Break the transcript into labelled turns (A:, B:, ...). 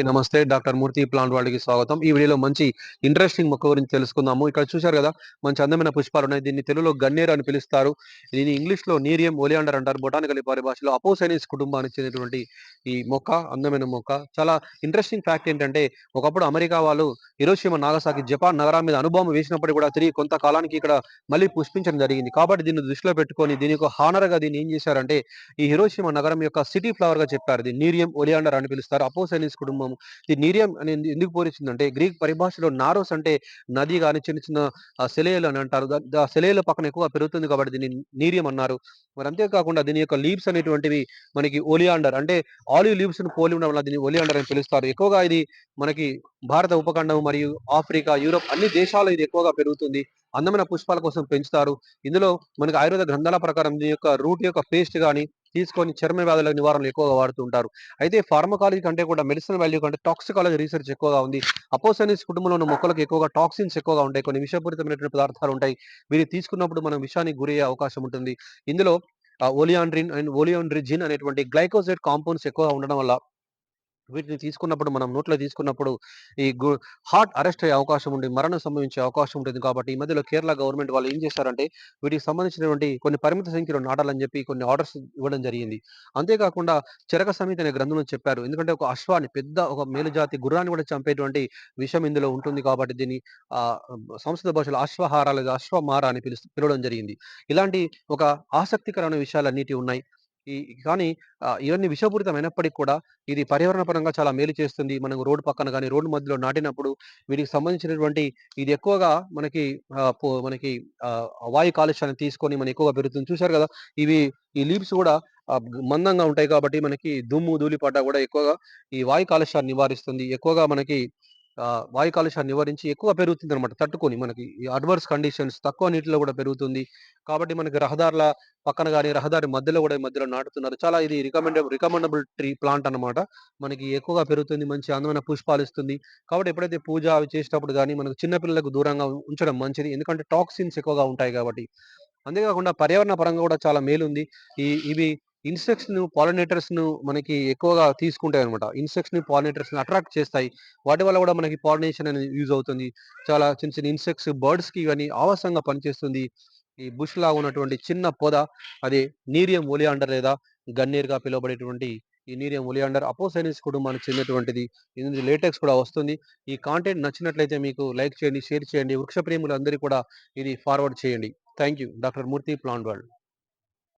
A: నమస్తే. Doctor Murthy plant వాళ్ళకి స్వాగతం. ఈ వీడియోలో మంచి ఇంట్రెస్టింగ్ మొక్క గురించి తెలుసుకుందాము. ఇక్కడ చూశారు కదా మంచి అందమైన పుష్పాలు ఉన్నాయి. దీన్ని తెలుగులో గన్నేరు అని పిలుస్తారు. దీన్ని ఇంగ్లీష్లో నీరియం ఒలియాండర్ అంటారు. బొటానికల్ పరిభాషలో అపోసైనిస్ కుటుంబానికి చెందినటువంటి ఈ మొక్క అందమైన మొక్క. చాలా ఇంట్రెస్టింగ్ ఫ్యాక్ట్ ఏంటంటే ఒకప్పుడు అమెరికా వాళ్ళు హిరోషిమా నాగసాకి జపాన్ నగరం మీద అనుభవం వేసినప్పుడు కూడా తిరిగి కొంతకాలానికి ఇక్కడ మళ్ళీ పుష్పించడం జరిగింది. కాబట్టి దీన్ని దృష్టిలో పెట్టుకొని దీని యొక్క హానర్గా దీన్ని ఏం చేశారంటే ఈ హిరోషిమ నగరం యొక్క సిటీ ఫ్లవర్గా చెప్పారు. దీన్ని నీరియం ఒలియాండర్ అని పిలుస్తారు. అపోసైనిస్ కుటుంబం ఈ నీరియం అనేది ఎందుకు పోలిచిందంటే గ్రీక్ పరిభాషలో నారోస్ అంటే నది కానీ చిన్న చిన్న సెలయలు అని అంటారు. ఆ సెలయల పక్కన ఎక్కువ పెరుగుతుంది కాబట్టి దీన్ని నీరియం అన్నారు. మరి అంతేకాకుండా దీని యొక్క లీవ్స్ అనేటువంటివి మనకి ఒలియాండర్ అంటే ఆలివ్ లీవ్స్ను పోలి ఉండడం వల్ల దీన్ని ఒలియాండర్ అని పిలుస్తారు. ఎక్కువగా ఇది మనకి భారత ఉపఖండం మరియు ఆఫ్రికా యూరోప్ అన్ని దేశాలు ఇది ఎక్కువగా పెరుగుతుంది. అందమైన పుష్పాల కోసం పెంచుతారు. ఇందులో మనకి ఆయుర్వేద గ్రంథాల ప్రకారం దీని యొక్క రూట్ యొక్క పేస్ట్ కానీ తీసుకొని చర్మ వ్యాధుల నివారణలు ఎక్కువగా వాడుతుంటారు అయితే ఫార్మకాలజీ కంటే కూడా మెడిసిన్ వాల్యూ కంటే టాక్సికాలజీ రీసెర్చ్ ఎక్కువగా ఉంది. అపోసనిస్ కుటుంబంలో ఉన్న మొక్కలకు ఎక్కువగా టాక్సిన్స్ ఎక్కువగా ఉంటాయి. కొన్ని విషపూరితమైనటువంటి పదార్థాలు ఉంటాయి. వీటిని తీసుకున్నప్పుడు మనం విషానికి గురయ్యే అవకాశం ఉంటుంది. ఇందులో ఓలియాండ్రిన్ అండ్ ఓలియాండ్రిజిన్ అనేటువంటి గ్లైకోజైడ్ కాంపౌండ్స్ ఎక్కువగా ఉండడం వల్ల వీటిని తీసుకున్నప్పుడు మనం నోట్లో తీసుకున్నప్పుడు ఈ హార్ట్ అరెస్ట్ అయ్యే అవకాశం ఉంది మరణం సంభవించే అవకాశం ఉంటుంది కాబట్టి ఈ మధ్యలో కేరళ గవర్నమెంట్ వాళ్ళు ఏం చేశారంటే వీటికి సంబంధించినటువంటి కొన్ని పరిమిత సంఖ్యలో నాటాలని చెప్పి కొన్ని ఆర్డర్స్ ఇవ్వడం జరిగింది. అంతేకాకుండా చెరక సమితి అనే గ్రంథంలో చెప్పారు. ఎందుకంటే ఒక అశ్వాన్ని పెద్ద ఒక మేలుజాతి గుర్రాన్ని కూడా చంపేటువంటి విషయం ఇందులో ఉంటుంది కాబట్టి దీన్ని ఆ సంస్కృత భాషలో అశ్వహార లేదా అశ్వమార అని పిలు పిలవడం జరిగింది. ఇలాంటి ఒక ఆసక్తికరమైన విషయాలన్నిటి ఉన్నాయి. ఈ కానీ ఇవన్నీ విషపూరితమైనప్పటికీ కూడా ఇది పర్యావరణ పరంగా చాలా మేలు చేస్తుంది. మనం రోడ్డు పక్కన కానీ రోడ్డు మధ్యలో నాటినప్పుడు వీటికి సంబంధించినటువంటి ఇది ఎక్కువగా మనకి మనకి వాయు కాలుష్యాన్ని తీసుకొని మనం ఎక్కువగా పెరుగుతుంది. చూశారు కదా ఇవి ఈ లీవ్స్ కూడా మందంగా ఉంటాయి కాబట్టి మనకి దుమ్ము ధూళిపాట కూడా ఎక్కువగా ఈ వాయు కాలుష్యాన్ని నివారిస్తుంది. ఎక్కువగా మనకి వాయు కాలుష్యాన్ని నివారించి ఎక్కువ పెరుగుతుంది అనమాట తట్టుకొని మనకి. అడ్వర్స్ కండిషన్స్ తక్కువ నీటిలో కూడా పెరుగుతుంది. కాబట్టి మనకి రహదారుల పక్కన కానీ రహదారి మధ్యలో కూడా మధ్యలో నాటుతున్నారు. చాలా ఇది రికమెండబుల్ రికమెండబుల్ ట్రీ ప్లాంట్ అనమాట మనకి ఎక్కువగా పెరుగుతుంది మంచి అందమైన పుష్పాలు ఇస్తుంది కాబట్టి ఎప్పుడైతే పూజ అవి చేసేటప్పుడు కానీ మనకు చిన్నపిల్లలకు దూరంగా ఉంచడం మంచిది. ఎందుకంటే టాక్సిన్స్ ఎక్కువగా ఉంటాయి కాబట్టి. అంతేకాకుండా పర్యావరణ పరంగా కూడా చాలా మేలుంది. ఈ ఇవి ఇన్సెక్ట్స్ను పాలినేటర్స్ను మనకి ఎక్కువగా తీసుకుంటాయి అనమాట ఇన్సెక్ట్స్ని పాలినేటర్స్ని అట్రాక్ట్ చేస్తాయి. వాటి వల్ల కూడా మనకి పాలినేషన్ అనేది యూజ్ అవుతుంది. చాలా చిన్న చిన్న ఇన్సెక్ట్స్ బర్డ్స్కి ఇవన్నీ ఆవాసంగా పనిచేస్తుంది. ఈ బుష్ లాగా ఉన్నటువంటి చిన్న పొద అది నీరియం ఒలియాండర్ లేదా గన్నీర్గా పిలువబడేటువంటి ఈ నీరియం ఒలియాండర్ అపోసైనిస్ కుటుంబానికి చెందినటువంటిది. ఇందులో లేటెక్స్ కూడా వస్తుంది. ఈ కాంటెంట్ నచ్చినట్లయితే మీకు లైక్ చేయండి షేర్ చేయండి. వృక్ష ప్రేములందరికీ కూడా ఇది ఫార్వర్డ్ చేయండి. Thank you doctor Murthy plant world